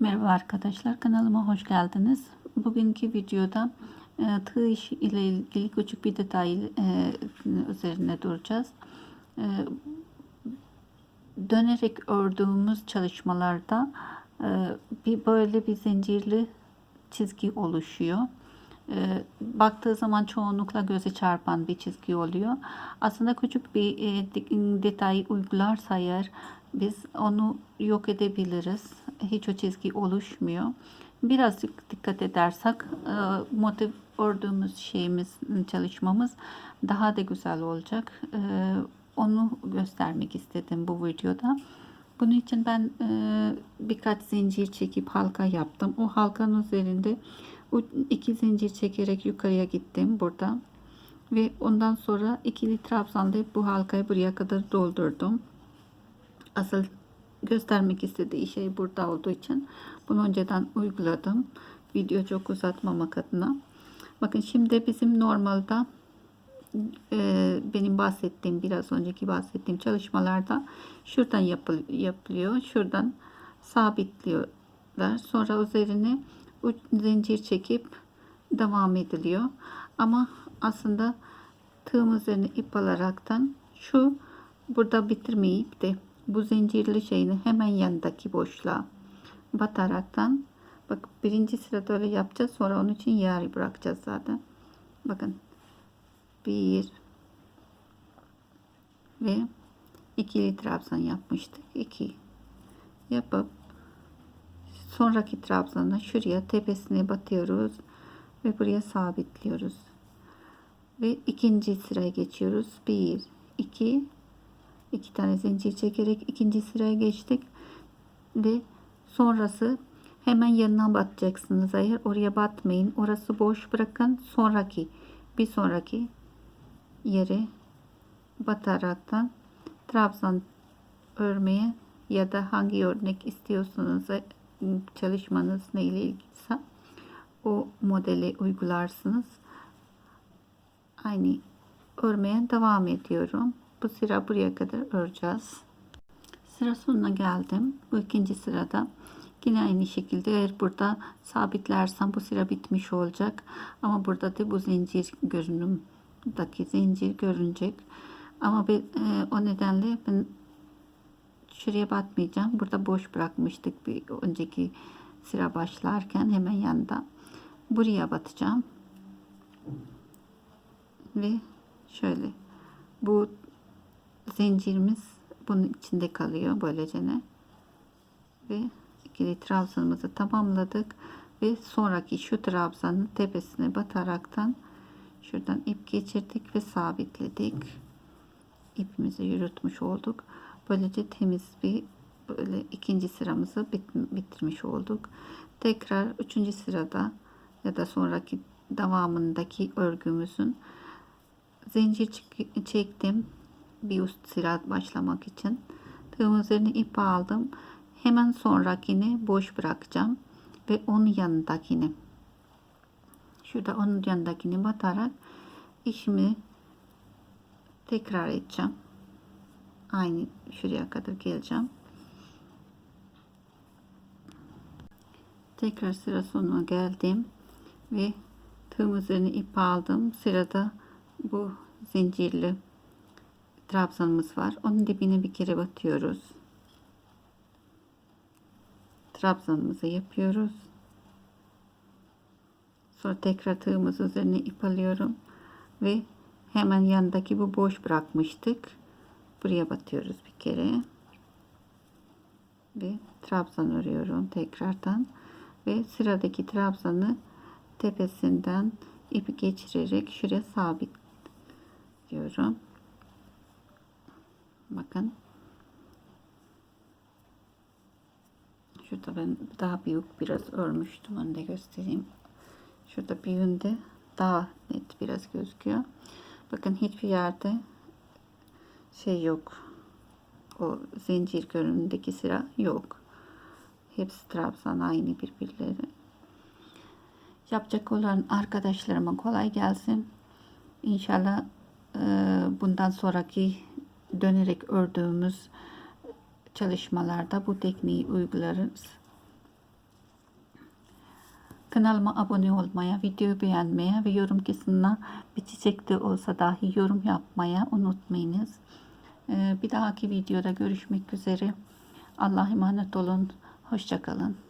Merhaba arkadaşlar kanalıma hoş geldiniz. Bugünkü videoda e, tığ işi ile ilgili küçük bir detay e, üzerine duracağız. E, dönerek ördüğümüz çalışmalarda e, bir böyle bir zincirli çizgi oluşuyor. E, baktığı zaman çoğunlukla göze çarpan bir çizgi oluyor. Aslında küçük bir e, de- detay uygularsa eğer biz onu yok edebiliriz. Hiç o çizgi oluşmuyor. Birazcık dikkat edersek e, motif ördüğümüz şeyimiz, çalışmamız daha da güzel olacak. E, onu göstermek istedim bu videoda. Bunun için ben e, birkaç zincir çekip halka yaptım. O halkanın üzerinde iki zincir çekerek yukarıya gittim burada. Ve ondan sonra ikili trabzanla bu halkayı buraya kadar doldurdum. Asıl göstermek istediği şey burada olduğu için bunu önceden uyguladım. Video çok uzatmamak adına. Bakın şimdi bizim normalde e, benim bahsettiğim biraz önceki bahsettiğim çalışmalarda şuradan yapıl, yapılıyor. Şuradan sabitliyorlar. Sonra üzerine zincir çekip devam ediliyor. Ama aslında tığım üzerine ip alaraktan şu burada bitirmeyip de bu zincirli şeyini hemen yanındaki boşluğa bataraktan bak birinci sırada öyle yapacağız sonra onun için yer bırakacağız zaten. Bakın bir ve ikili trabzan yapmıştık iki yapıp sonraki trabzana şuraya tepesine batıyoruz ve buraya sabitliyoruz. Ve ikinci sıraya geçiyoruz. Bir iki iki tane zincir çekerek ikinci sıraya geçtik. Ve sonrası hemen yanına batacaksınız. Eğer oraya batmayın orası boş bırakın. Sonraki bir sonraki yere bataraktan trabzan örmeye ya da hangi örnek istiyorsanız e, çalışmanız neyle ilgiliyse o modeli uygularsınız. Aynı örmeye devam ediyorum bu sıra buraya kadar öreceğiz. Sıra sonuna geldim. Bu ikinci sırada. Yine aynı şekilde eğer burada sabitlersem bu sıra bitmiş olacak. Ama burada da bu zincir görünümdeki zincir görünecek. Ama ben, e, o nedenle ben şuraya batmayacağım. Burada boş bırakmıştık bir önceki sıra başlarken. Hemen yanında buraya batacağım. Ve şöyle bu zincirimiz bunun içinde kalıyor böylece ne ve ikili trabzanımızı tamamladık. Ve sonraki şu trabzanın tepesine bataraktan şuradan ip geçirdik ve sabitledik. İpimizi yürütmüş olduk. Böylece temiz bir böyle ikinci sıramızı bit bitirmiş olduk. Tekrar üçüncü sırada ya da sonraki devamındaki örgümüzün zincir çektim bir üst sıra başlamak için. Tığım üzerine ip aldım. Hemen sonrakini boş bırakacağım ve onun yanındakini şurada onun yanındakini batarak işimi tekrar edeceğim. Aynı şuraya kadar geleceğim. Tekrar sıra sonuna geldim ve tığım üzerine ip aldım. Sırada bu zincirli trabzanımız var. Onun dibine bir kere batıyoruz. Trabzanımızı yapıyoruz. Sonra tekrar tığımız üzerine ip alıyorum ve hemen yanındaki bu boş bırakmıştık. Buraya batıyoruz bir kere. Ve trabzan örüyorum tekrardan ve sıradaki trabzanı tepesinden ipi geçirerek şuraya sabit diyorum. Bakın. Şurada ben daha büyük biraz örmüştüm. Onu da göstereyim. Şurada büyüğünde daha net biraz gözüküyor. Bakın hiçbir yerde şey yok. O zincir görünümdeki sıra yok. Hepsi trabzan aynı birbirleri. Yapacak olan arkadaşlarıma kolay gelsin. İnşallah bundan sonraki dönerek ördüğümüz çalışmalarda bu tekniği uygularız. Kanalıma abone olmaya, videoyu beğenmeye ve yorum kısmına bir çiçek de olsa dahi yorum yapmaya unutmayınız. Ee, Bir dahaki videoda görüşmek üzere. Allah'a emanet olun. Hoşçakalın.